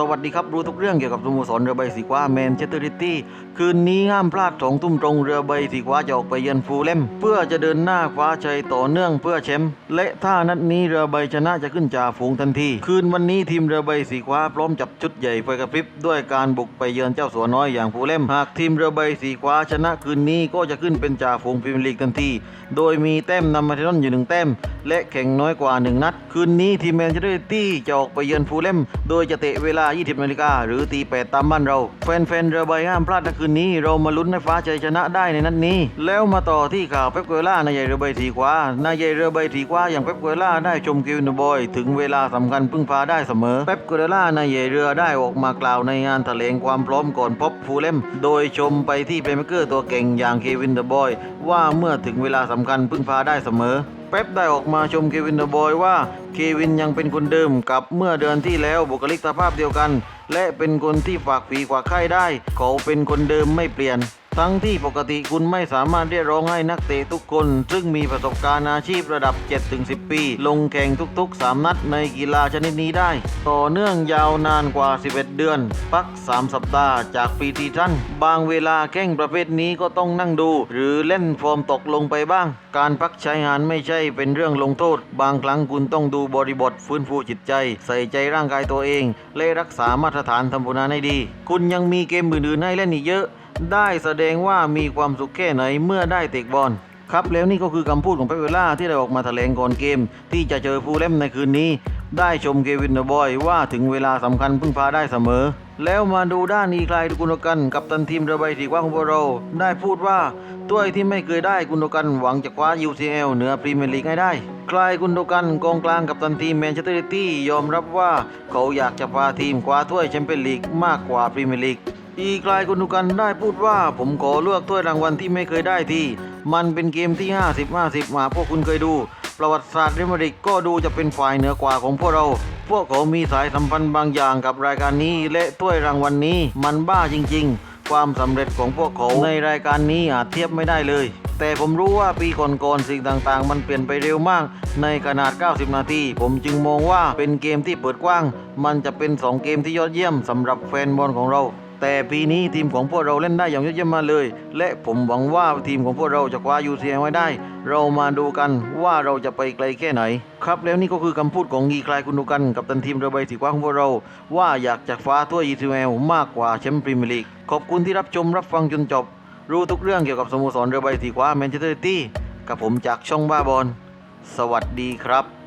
สวัสดีครับ รู้ทุกเรื่องเกี่ยวกับสโมสรเรือใบสีฟ้าแมนเชสเตอร์ซิตี้คืนนี้ห้ามพลาดสองทุ่มตรงเรือใบสีฟ้าจะออกไปเยือนฟูลเลมเพื่อจะเดินหน้าคว้าชัยต่อเนื่องเพื่อแชมป์และถ้านัดนี้เรือใบชนะจะขึ้นจ่าฝูงทันที คืนวันนี้ทีมเรือใบสีฟ้าพร้อมจับชุดใหญ่ไฟกระพริบด้วยการบุกไปเยือนเจ้าสัวน้อยอย่างฟูลเลมหากทีมเรือใบสีฟ้าชนะคืนนี้ก็จะขึ้นเป็นจ่าฝูงพรีเมียร์ลีกทันที โดยมีแต้มนำมาเทนอนอยู่หนึ่งแต้มและแข่งน้อยกว่า 1 นัด คืนนี้ทีมแมนเชสเตอร์ซิตี้จะออกไปเยือนฟูลเลมโดยจะเตะเวลา20นาฬิกาหรือตี8ตามบ้านเรา แฟนๆเรือใบห้ามพลาดในคืนนี้ เรามาลุ้นให้ฟ้าชัยชนะได้ในนัดนี้ แล้วมาต่อที่ข่าวเป๊ปเกวล่านายใหญ่เรือใบสีขวานายใหญ่เรือใบสีขวาอย่างเป๊ปเกวล่าได้ชมกิวนบอย ถึงเวลาสำคัญพึ่งพาได้เสมอเป๊ปเกวล่านายใหญ่เรือได้ออกมากล่าวในงานแถลงความพร้อมก่อนพบฟูลเลมโดยชมไปที่เพลเมเกอร์ตัวเก่งอย่างเควินเดอะบอยว่าเมื่อถึงเวลาสำคัญพึ่งพาได้เสมอ เป๊ปได้ออกมาชมเควินเดอะบอยว่าเควินยังเป็นคนเดิมกับเมื่อเดือนที่แล้วบุคลิกภาพเดียวกัน และเป็นคนที่ฝากฝีกว่าไข้ได้ เขาเป็นคนเดิมไม่เปลี่ยน ทั้งที่ปกติคุณไม่สามารถเรียกร้องให้นักเตะทุกคน ซึ่งมีประสบการณ์อาชีพระดับ 7-10 ปี ลงแข่งทุก ๆ 3 นัดในกีฬาชนิดนี้ได้ ต่อเนื่องยาวนานกว่า 11 เดือน พัก 3 สัปดาห์จากปีที่ท่าน บางเวลาแข่งประเภทนี้ก็ต้องนั่งดู หรือเล่นฟอร์มตกลงไปบ้าง การพักใช้งานไม่ใช่เป็นเรื่องลงโทษ บางครั้งคุณต้องดูบริบทฟื้นฟูจิตใจ ใส่ใจร่างกายตัวเอง และรักษามาตรฐานทำผลงานให้ดี คุณยังมีเกมอื่นๆให้เล่นอีกเยอะ ได้แสดงว่ามีความสุขแค่ไหนเมื่อได้เตะบอลครับแล้วนี่ก็คือคำพูดของเปเวล่าที่ได้ออกมาแถลงก่อนเกม ที่จะเจอฟูลเลมในคืนนี้ ได้ชมเควินเดอะบอยว่าถึงเวลาสำคัญพึ่งพาได้เสมอ แล้วมาดูด้านอีคลายกุนกัน กับตันทีมเรือใบสีกว้างของพวกเรา ได้พูดว่าตัวที่ไม่เคยได้กุนกันหวังจะคว้า UCL เหนือพรีเมียร์ลีกให้ได้คลายกุนโดกันกองกลางกับตันทีมแมนเชสเตอร์ซิตี้ยอมรับว่าเขาอยากจะพาทีมคว้าถ้วยแชมเปี้ยนลีกมากกว่าพรีเมียร์ลีก อีกลายกุนดูกันได้พูดว่าผมขอเลือกถ้วยรางวัลที่ไม่เคยได้ทีมันเป็นเกมที่ 50-50มาพวกคุณเคยดู ประวัติศาสตร์เรอัลมาริดก็ดูจะเป็นฝ่ายเหนือกว่าของพวกเรา พวกเขามีสายสัมพันธ์บางอย่างกับรายการนี้ และถ้วยรางวัลนี้มันบ้าจริง ๆ ความสำเร็จของพวกเขาในรายการนี้อาจเทียบไม่ได้เลย แต่ผมรู้ว่าปีก่อนๆสิ่งต่างๆ มันเปลี่ยนไปเร็วมาก ในขนาด 90 นาที ผมจึงมองว่าเป็นเกมที่เปิดกว้าง มันจะเป็น 2 เกมที่ยอดเยี่ยมสำหรับแฟนบอลของเรา แต่ปีนี้ทีมของพวกเราเล่นได้อย่างยอดเยี่ยมมาเลย และผมหวังว่าทีมของพวกเราจะคว้า UCL ไว้ได้ เรามาดูกันว่าเราจะไปไกลแค่ไหน ครับแล้วนี่ก็คือคำพูดของกีคลายคุณดูกัน กับตันทีมเรือใบสีฟ้าของพวกเรา ว่าอยากจะคว้าถ้วย UCL มากกว่าแชมป์พรีเมียร์ลีกขอบคุณที่รับชมรับฟังจนจบ รู้ทุกเรื่องเกี่ยวกับสโมสรเรือใบสีฟ้าแมนเชสเตอร์ซิตี้กับผมจากช่องบ้าบอลสวัสดีครับ